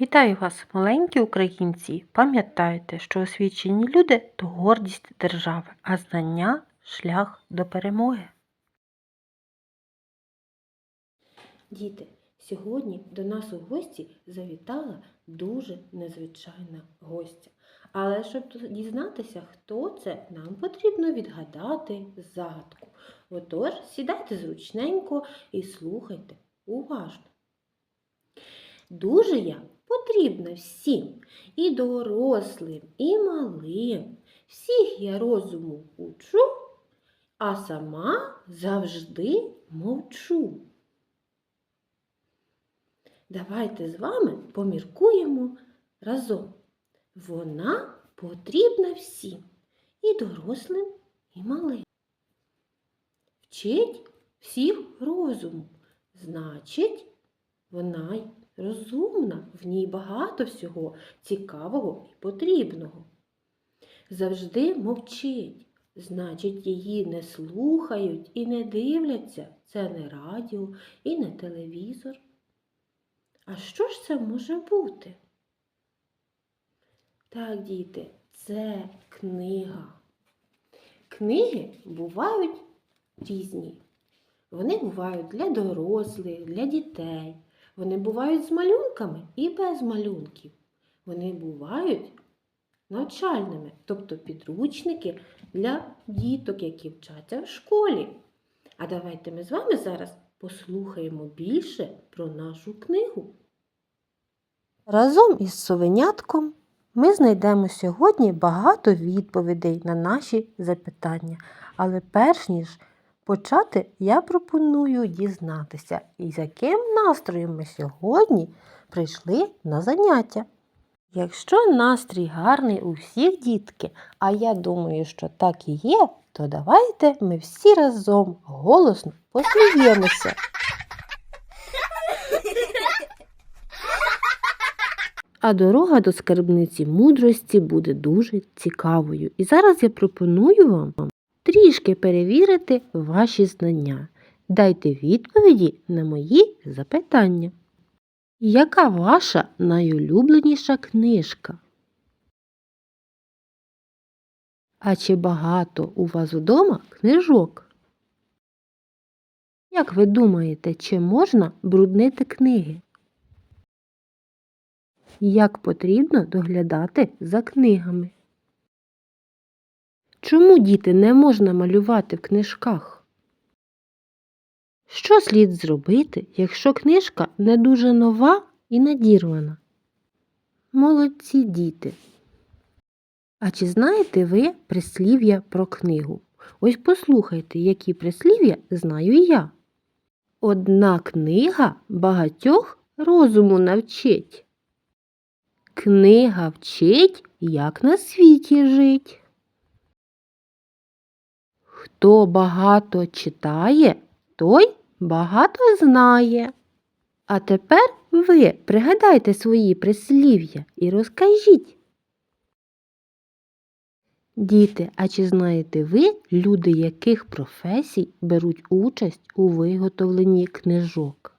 Вітаю вас, маленькі українці! Пам'ятайте, що освічені люди то гордість держави, а знання шлях до перемоги. Діти, сьогодні до нас у гості завітала дуже незвичайна гостя. Але щоб дізнатися, хто це, нам потрібно відгадати загадку. Отож, сідайте зручненько і слухайте уважно. Дуже я потрібна всім, і дорослим, і малим. Всіх я розуму учу, а сама завжди мовчу. Давайте з вами поміркуємо разом. Вона потрібна всім, і дорослим, і малим. Вчить всіх розуму, значить, вона розумна, в ній багато всього цікавого і потрібного. Завжди мовчить, значить, її не слухають і не дивляться. Це не радіо і не телевізор. А що ж це може бути? Так, діти, це книга. Книги бувають різні. Вони бувають для дорослих, для дітей. Вони бувають з малюнками і без малюнків. Вони бувають навчальними, тобто підручники для діток, які вчаться в школі. А давайте ми з вами зараз послухаємо більше про нашу книгу. Разом із совенятком ми знайдемо сьогодні багато відповідей на наші запитання. Але перш ніж почати, я пропоную дізнатися, із яким настроєм ми сьогодні прийшли на заняття. Якщо настрій гарний у всіх дітки, а я думаю, що так і є, то давайте ми всі разом голосно посміємося. А дорога до скарбниці мудрості буде дуже цікавою. І зараз я пропоную вам трішки перевірити ваші знання. Дайте відповіді на мої запитання. Яка ваша найулюбленіша книжка? А чи багато у вас вдома книжок? Як ви думаєте, чи можна бруднити книги? Як потрібно доглядати за книгами? Чому діти не можна малювати в книжках? Що слід зробити, якщо книжка не дуже нова і надірвана? Молодці діти. А чи знаєте ви прислів'я про книгу? Ось послухайте, які прислів'я знаю я. Одна книга багатьох розуму навчить. Книга вчить, як на світі жить. Хто багато читає, той багато знає. А тепер ви пригадайте свої прислів'я і розкажіть. Діти, а чи знаєте ви, люди яких професій беруть участь у виготовленні книжок?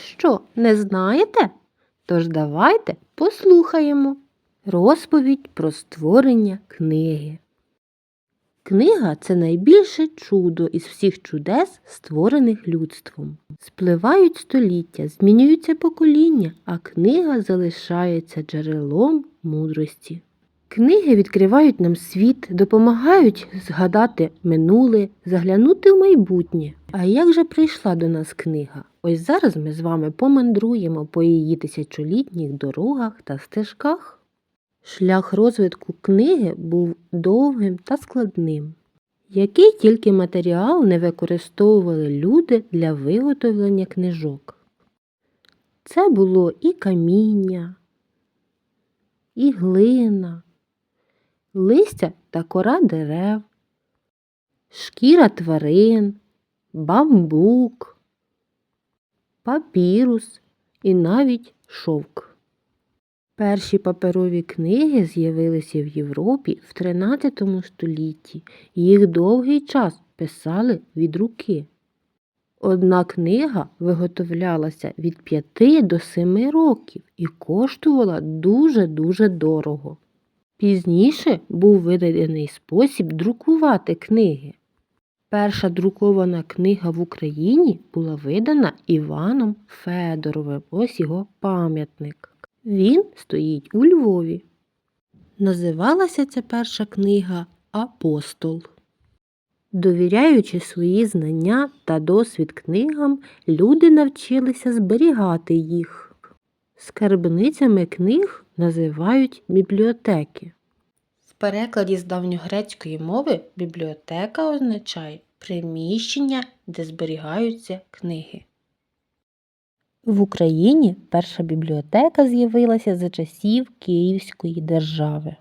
Що, не знаєте? Тож давайте послухаємо розповідь про створення книги. Книга це найбільше чудо із всіх чудес, створених людством. Спливають століття, змінюються покоління, а книга залишається джерелом мудрості. Книги відкривають нам світ, допомагають згадати минуле, заглянути в майбутнє. А як же прийшла до нас книга? Ось зараз ми з вами помандруємо по її тисячолітніх дорогах та стежках. Шлях розвитку книги був довгим та складним. Який тільки матеріал не використовували люди для виготовлення книжок? Це було і каміння, і глина, листя та кора дерев, шкіра тварин, бамбук, папірус і навіть шовк. Перші паперові книги з'явилися в Європі в 13 столітті. Їх довгий час писали від руки. Одна книга виготовлялася від 5 до 7 років і коштувала дуже-дуже дорого. Пізніше був виведений спосіб друкувати книги. Перша друкована книга в Україні була видана Іваном Федоровим. Ось його пам'ятник. Він стоїть у Львові. Називалася ця перша книга Апостол. Довіряючи свої знання та досвід книгам, люди навчилися зберігати їх. Скарбницями книг називають бібліотеки. В перекладі з давньогрецької мови бібліотека означає приміщення, де зберігаються книги. В Україні перша бібліотека з'явилася за часів Київської держави.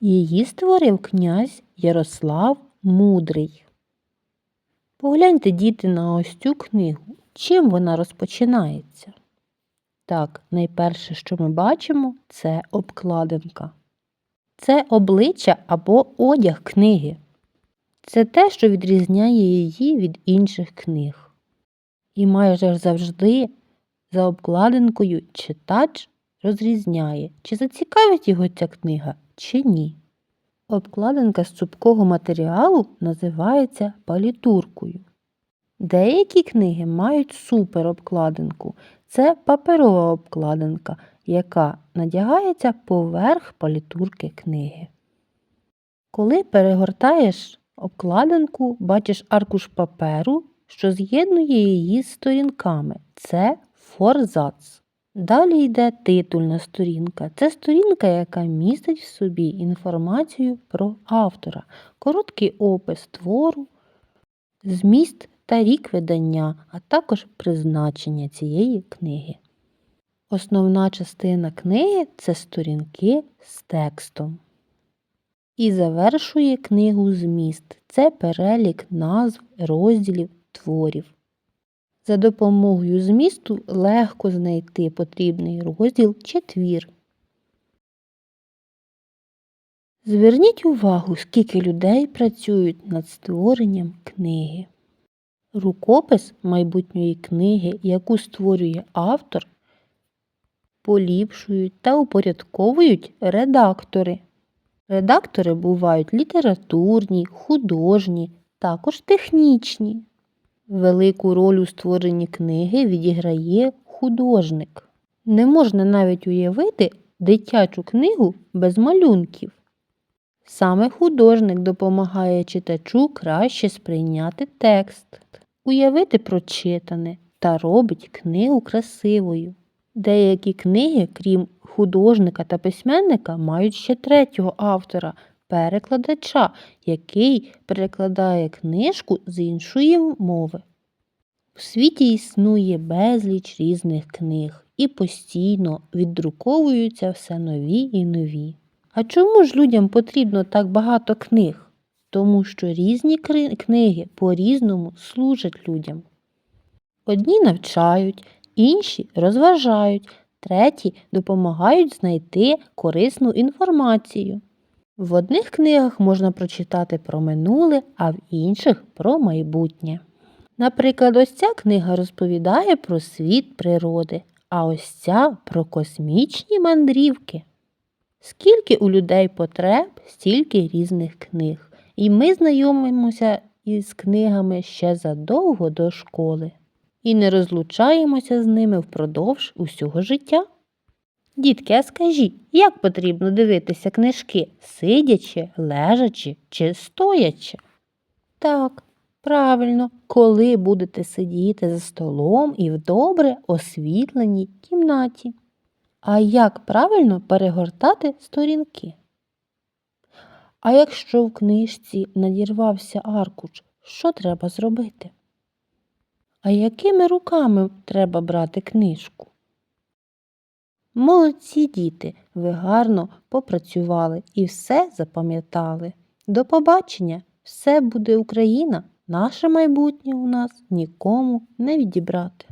Її створив князь Ярослав Мудрий. Погляньте, діти, на ось цю книгу. Чим вона розпочинається? Так, найперше, що ми бачимо, це обкладинка. Це обличчя або одяг книги. Це те, що відрізняє її від інших книг. І майже завжди за обкладинкою читач розрізняє, чи зацікавить його ця книга, чи ні. Обкладинка з цупкого матеріалу називається палітуркою. Деякі книги мають суперобкладинку. Це паперова обкладинка, яка надягається поверх палітурки книги. Коли перегортаєш обкладинку, бачиш аркуш паперу, що з'єднує її з сторінками. Це форзац. Далі йде титульна сторінка. Це сторінка, яка містить в собі інформацію про автора, короткий опис твору, зміст та рік видання, а також призначення цієї книги. Основна частина книги це сторінки з текстом. І завершує книгу зміст. Це перелік назв, розділів, творів. За допомогою змісту легко знайти потрібний розділ чи твір. Зверніть увагу, скільки людей працюють над створенням книги. Рукопис майбутньої книги, яку створює автор, поліпшують та упорядковують редактори. Редактори бувають літературні, художні, також технічні. Велику роль у створенні книги відіграє художник. Не можна навіть уявити дитячу книгу без малюнків. Саме художник допомагає читачу краще сприйняти текст, уявити прочитане та робить книгу красивою. Деякі книги, крім художника та письменника, мають ще третього автора перекладача, який перекладає книжку з іншої мови. У світі існує безліч різних книг і постійно віддруковуються все нові і нові. А чому ж людям потрібно так багато книг? Тому що різні книги по-різному служать людям. Одні навчають, інші розважають, треті допомагають знайти корисну інформацію. В одних книгах можна прочитати про минуле, а в інших про майбутнє. Наприклад, ось ця книга розповідає про світ природи, а ось ця про космічні мандрівки. Скільки у людей потреб, стільки різних книг, і ми знайомимося із книгами ще задовго до школи і не розлучаємося з ними впродовж усього життя. Дітки, а скажіть, як потрібно дивитися книжки, сидячи, лежачи чи стоячи? Так, правильно, коли будете сидіти за столом і в добре освітленій кімнаті. А як правильно перегортати сторінки? А якщо в книжці надірвався аркуш, що треба зробити? А якими руками треба брати книжку? Молодці діти, ви гарно попрацювали і все запам'ятали. До побачення! Все буде Україна, наше майбутнє у нас нікому не відібрати.